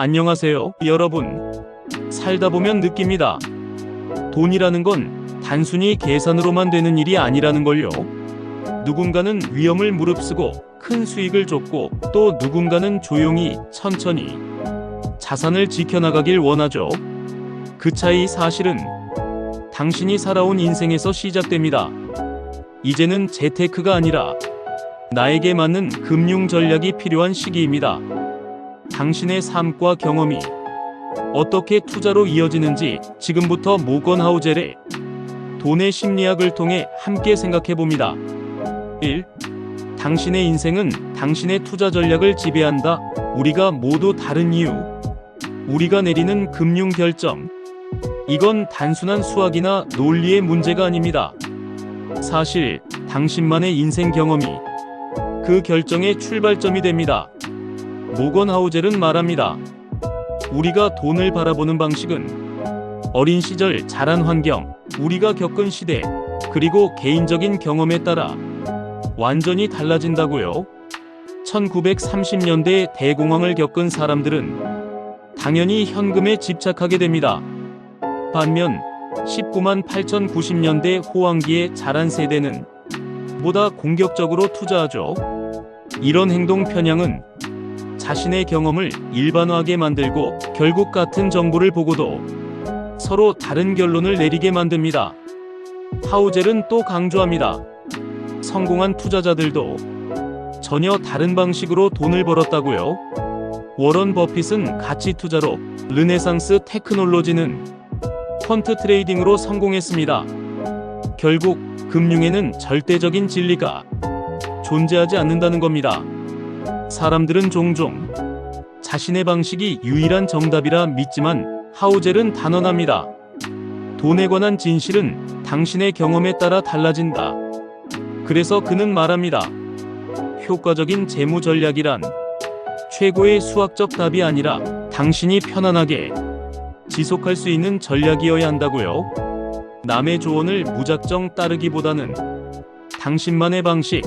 안녕하세요, 여러분. 살다 보면 느낍니다. 돈이라는 건 단순히 계산으로만 되는 일이 아니라는 걸요. 누군가는 위험을 무릅쓰고 큰 수익을 줬고 또 누군가는 조용히 천천히 자산을 지켜나가길 원하죠. 그 차이 사실은 당신이 살아온 인생에서 시작됩니다. 이제는 재테크가 아니라 나에게 맞는 금융 전략이 필요한 시기입니다. 당신의 삶과 경험이 어떻게 투자로 이어지는지 지금부터 모건 하우젤의 돈의 심리학을 통해 함께 생각해 봅니다. 1. 당신의 인생은 당신의 투자 전략을 지배한다. 우리가 모두 다른 이유. 우리가 내리는 금융 결정. 이건 단순한 수학이나 논리의 문제가 아닙니다. 사실 당신만의 인생 경험이 그 결정의 출발점이 됩니다. 모건 하우젤은 말합니다. 우리가 돈을 바라보는 방식은 어린 시절 자란 환경, 우리가 겪은 시대, 그리고 개인적인 경험에 따라 완전히 달라진다고요. 1930년대 대공황을 겪은 사람들은 당연히 현금에 집착하게 됩니다. 반면 19만 8,090년대 호황기에 자란 세대는 보다 공격적으로 투자하죠. 이런 행동 편향은 자신의 경험을 일반화하게 만들고 결국 같은 정보를 보고도 서로 다른 결론을 내리게 만듭니다. 하우젤은 또 강조합니다. 성공한 투자자들도 전혀 다른 방식으로 돈을 벌었다고요. 워런 버핏은 가치 투자로, 르네상스 테크놀로지는 펀트 트레이딩으로 성공했습니다. 결국 금융에는 절대적인 진리가 존재하지 않는다는 겁니다. 사람들은 종종 자신의 방식이 유일한 정답이라 믿지만 하우젤은 단언합니다. 돈에 관한 진실은 당신의 경험에 따라 달라진다. 그래서 그는 말합니다. 효과적인 재무 전략이란 최고의 수학적 답이 아니라 당신이 편안하게 지속할 수 있는 전략이어야 한다고요. 남의 조언을 무작정 따르기보다는 당신만의 방식,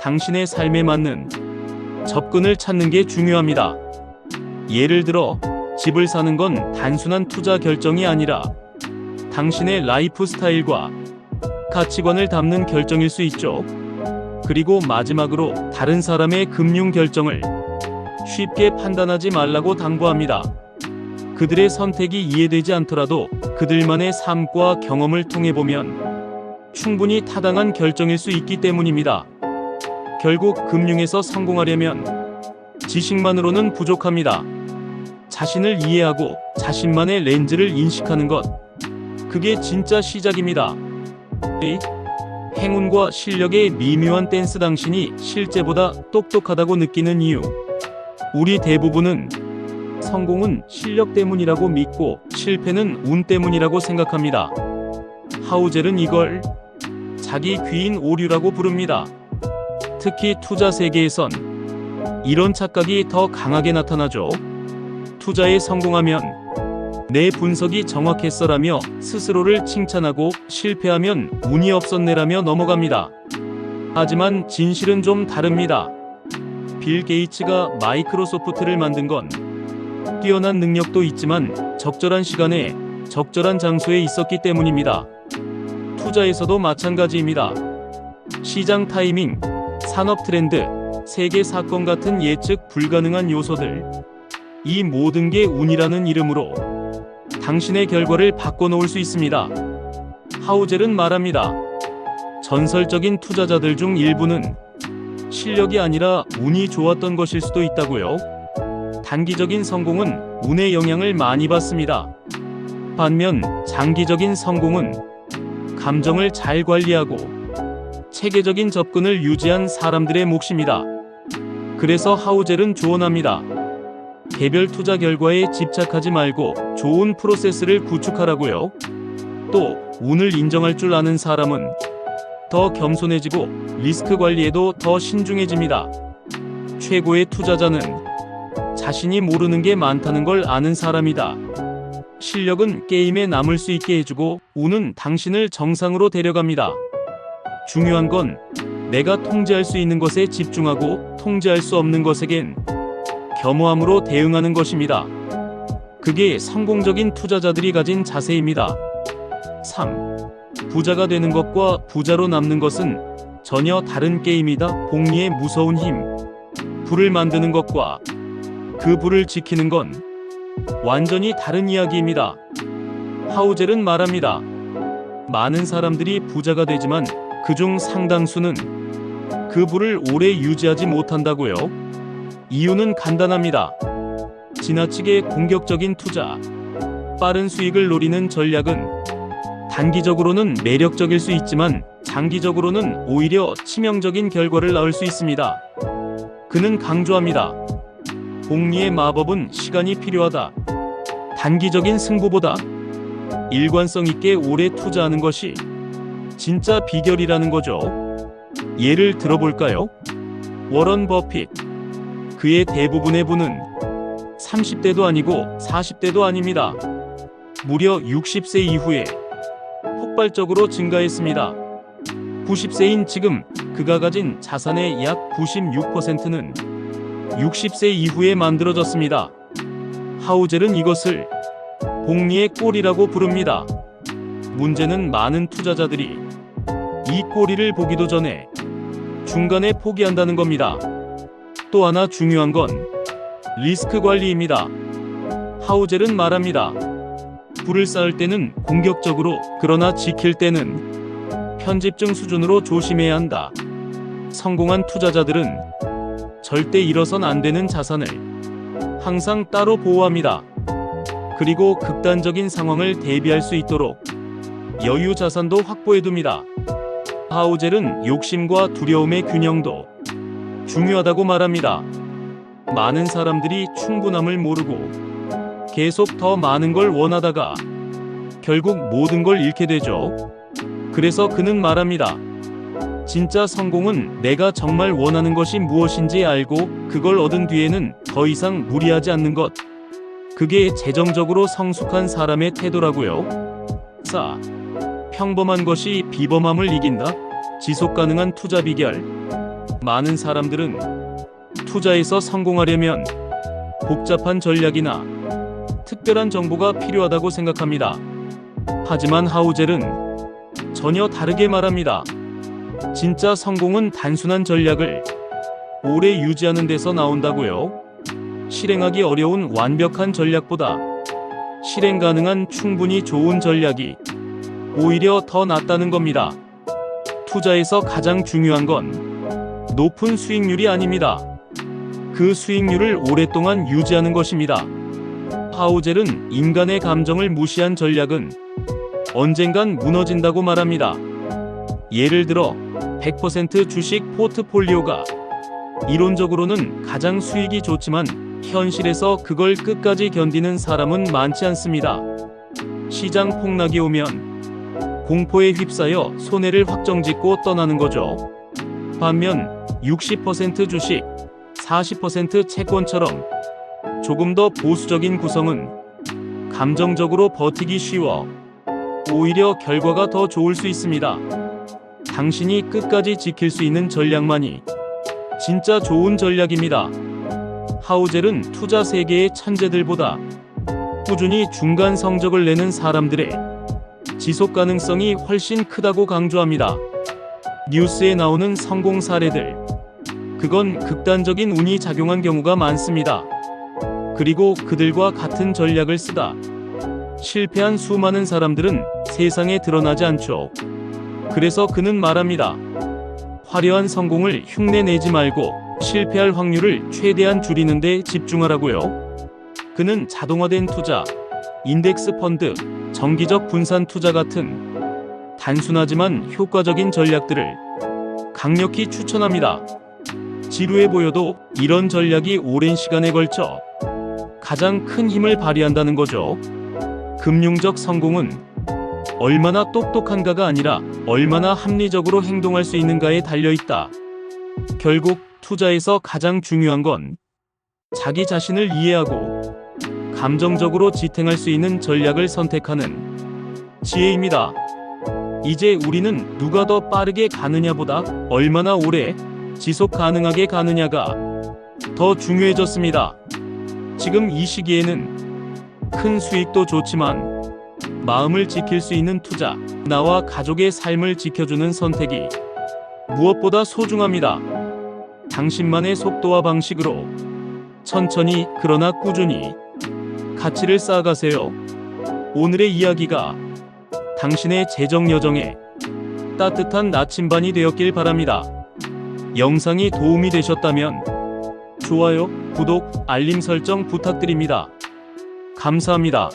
당신의 삶에 맞는 접근을 찾는 게 중요합니다. 예를 들어, 집을 사는 건 단순한 투자 결정이 아니라 당신의 라이프 스타일과 가치관을 담는 결정일 수 있죠. 그리고 마지막으로 다른 사람의 금융 결정을 쉽게 판단하지 말라고 당부합니다. 그들의 선택이 이해되지 않더라도 그들만의 삶과 경험을 통해 보면 충분히 타당한 결정일 수 있기 때문입니다. 결국 금융에서 성공하려면 지식만으로는 부족합니다. 자신을 이해하고 자신만의 렌즈를 인식하는 것. 그게 진짜 시작입니다. 에잇. 행운과 실력의 미묘한 댄스 당신이 실제보다 똑똑하다고 느끼는 이유. 우리 대부분은 성공은 실력 때문이라고 믿고 실패는 운 때문이라고 생각합니다. 하우젤은 이걸 자기 귀인 오류라고 부릅니다. 특히 투자 세계에선 이런 착각이 더 강하게 나타나죠. 투자에 성공하면 내 분석이 정확했어라며 스스로를 칭찬하고 실패하면 운이 없었네라며 넘어갑니다. 하지만 진실은 좀 다릅니다. 빌 게이츠가 마이크로소프트를 만든 건 뛰어난 능력도 있지만 적절한 시간에 적절한 장소에 있었기 때문입니다. 투자에서도 마찬가지입니다. 시장 타이밍, 산업 트렌드, 세계 사건 같은 예측 불가능한 요소들. 이 모든 게 운이라는 이름으로 당신의 결과를 바꿔놓을 수 있습니다. 하우젤은 말합니다. 전설적인 투자자들 중 일부는 실력이 아니라 운이 좋았던 것일 수도 있다고요. 단기적인 성공은 운의 영향을 많이 받습니다. 반면 장기적인 성공은 감정을 잘 관리하고 체계적인 접근을 유지한 사람들의 몫입니다. 그래서 하우젤은 조언합니다. 개별 투자 결과에 집착하지 말고 좋은 프로세스를 구축하라고요. 또 운을 인정할 줄 아는 사람은 더 겸손해지고 리스크 관리에도 더 신중해집니다. 최고의 투자자는 자신이 모르는 게 많다는 걸 아는 사람이다. 실력은 게임에 남을 수 있게 해주고 운은 당신을 정상으로 데려갑니다. 중요한 건 내가 통제할 수 있는 것에 집중하고 통제할 수 없는 것에겐 겸허함으로 대응하는 것입니다. 그게 성공적인 투자자들이 가진 자세입니다. 3. 부자가 되는 것과 부자로 남는 것은 전혀 다른 게임이다. 복리의 무서운 힘. 불을 만드는 것과 그 불을 지키는 건 완전히 다른 이야기입니다. 하우젤은 말합니다. 많은 사람들이 부자가 되지만 그중 상당수는 그 불을 오래 유지하지 못한다고요. 이유는 간단합니다. 지나치게 공격적인 투자, 빠른 수익을 노리는 전략은 단기적으로는 매력적일 수 있지만 장기적으로는 오히려 치명적인 결과를 낳을 수 있습니다. 그는 강조합니다. 복리의 마법은 시간이 필요하다. 단기적인 승부보다 일관성 있게 오래 투자하는 것이 진짜 비결이라는 거죠. 예를 들어볼까요? 워런 버핏. 그의 대부분의 부는 30대도 아니고 40대도 아닙니다. 무려 60세 이후에 폭발적으로 증가했습니다. 90세인 지금 그가 가진 자산의 약 96%는 60세 이후에 만들어졌습니다. 하우젤은 이것을 복리의 꼴이라고 부릅니다. 문제는 많은 투자자들이 이 꼬리를 보기도 전에 중간에 포기한다는 겁니다. 또 하나 중요한 건 리스크 관리입니다. 하우젤은 말합니다. 불을 쌓을 때는 공격적으로, 그러나 지킬 때는 편집증 수준으로 조심해야 한다. 성공한 투자자들은 절대 잃어선 안 되는 자산을 항상 따로 보호합니다. 그리고 극단적인 상황을 대비할 수 있도록 여유 자산도 확보해 둡니다. 하우젤은 욕심과 두려움의 균형도 중요하다고 말합니다. 많은 사람들이 충분함을 모르고 계속 더 많은 걸 원하다가 결국 모든 걸 잃게 되죠. 그래서 그는 말합니다. 진짜 성공은 내가 정말 원하는 것이 무엇인지 알고 그걸 얻은 뒤에는 더 이상 무리하지 않는 것. 그게 재정적으로 성숙한 사람의 태도라고요. 4. 평범한 것이 비범함을 이긴다. 지속 가능한 투자 비결. 많은 사람들은 투자에서 성공하려면 복잡한 전략이나 특별한 정보가 필요하다고 생각합니다. 하지만 하우젤은 전혀 다르게 말합니다. 진짜 성공은 단순한 전략을 오래 유지하는 데서 나온다고요. 실행하기 어려운 완벽한 전략보다 실행 가능한 충분히 좋은 전략이 오히려 더 낫다는 겁니다. 투자에서 가장 중요한 건 높은 수익률이 아닙니다. 그 수익률을 오랫동안 유지하는 것입니다. 하우젤은 인간의 감정을 무시한 전략은 언젠간 무너진다고 말합니다. 예를 들어 100% 주식 포트폴리오가 이론적으로는 가장 수익이 좋지만 현실에서 그걸 끝까지 견디는 사람은 많지 않습니다. 시장 폭락이 오면 공포에 휩싸여 손해를 확정짓고 떠나는 거죠. 반면 60% 주식, 40% 채권처럼 조금 더 보수적인 구성은 감정적으로 버티기 쉬워 오히려 결과가 더 좋을 수 있습니다. 당신이 끝까지 지킬 수 있는 전략만이 진짜 좋은 전략입니다. 하우젤은 투자 세계의 천재들보다 꾸준히 중간 성적을 내는 사람들의 지속 가능성이 훨씬 크다고 강조합니다. 뉴스에 나오는 성공 사례들. 그건 극단적인 운이 작용한 경우가 많습니다. 그리고 그들과 같은 전략을 쓰다 실패한 수많은 사람들은 세상에 드러나지 않죠. 그래서 그는 말합니다. 화려한 성공을 흉내 내지 말고 실패할 확률을 최대한 줄이는 데 집중하라고요. 그는 자동화된 투자, 인덱스 펀드, 정기적 분산 투자 같은 단순하지만 효과적인 전략들을 강력히 추천합니다. 지루해 보여도 이런 전략이 오랜 시간에 걸쳐 가장 큰 힘을 발휘한다는 거죠. 금융적 성공은 얼마나 똑똑한가가 아니라 얼마나 합리적으로 행동할 수 있는가에 달려 있다. 결국 투자에서 가장 중요한 건 자기 자신을 이해하고 감정적으로 지탱할 수 있는 전략을 선택하는 지혜입니다. 이제 우리는 누가 더 빠르게 가느냐보다 얼마나 오래 지속 가능하게 가느냐가 더 중요해졌습니다. 지금 이 시기에는 큰 수익도 좋지만 마음을 지킬 수 있는 투자, 나와 가족의 삶을 지켜주는 선택이 무엇보다 소중합니다. 당신만의 속도와 방식으로 천천히 그러나 꾸준히 가치를 쌓아가세요. 오늘의 이야기가 당신의 재정 여정에 따뜻한 나침반이 되었길 바랍니다. 영상이 도움이 되셨다면 좋아요, 구독, 알림 설정 부탁드립니다. 감사합니다.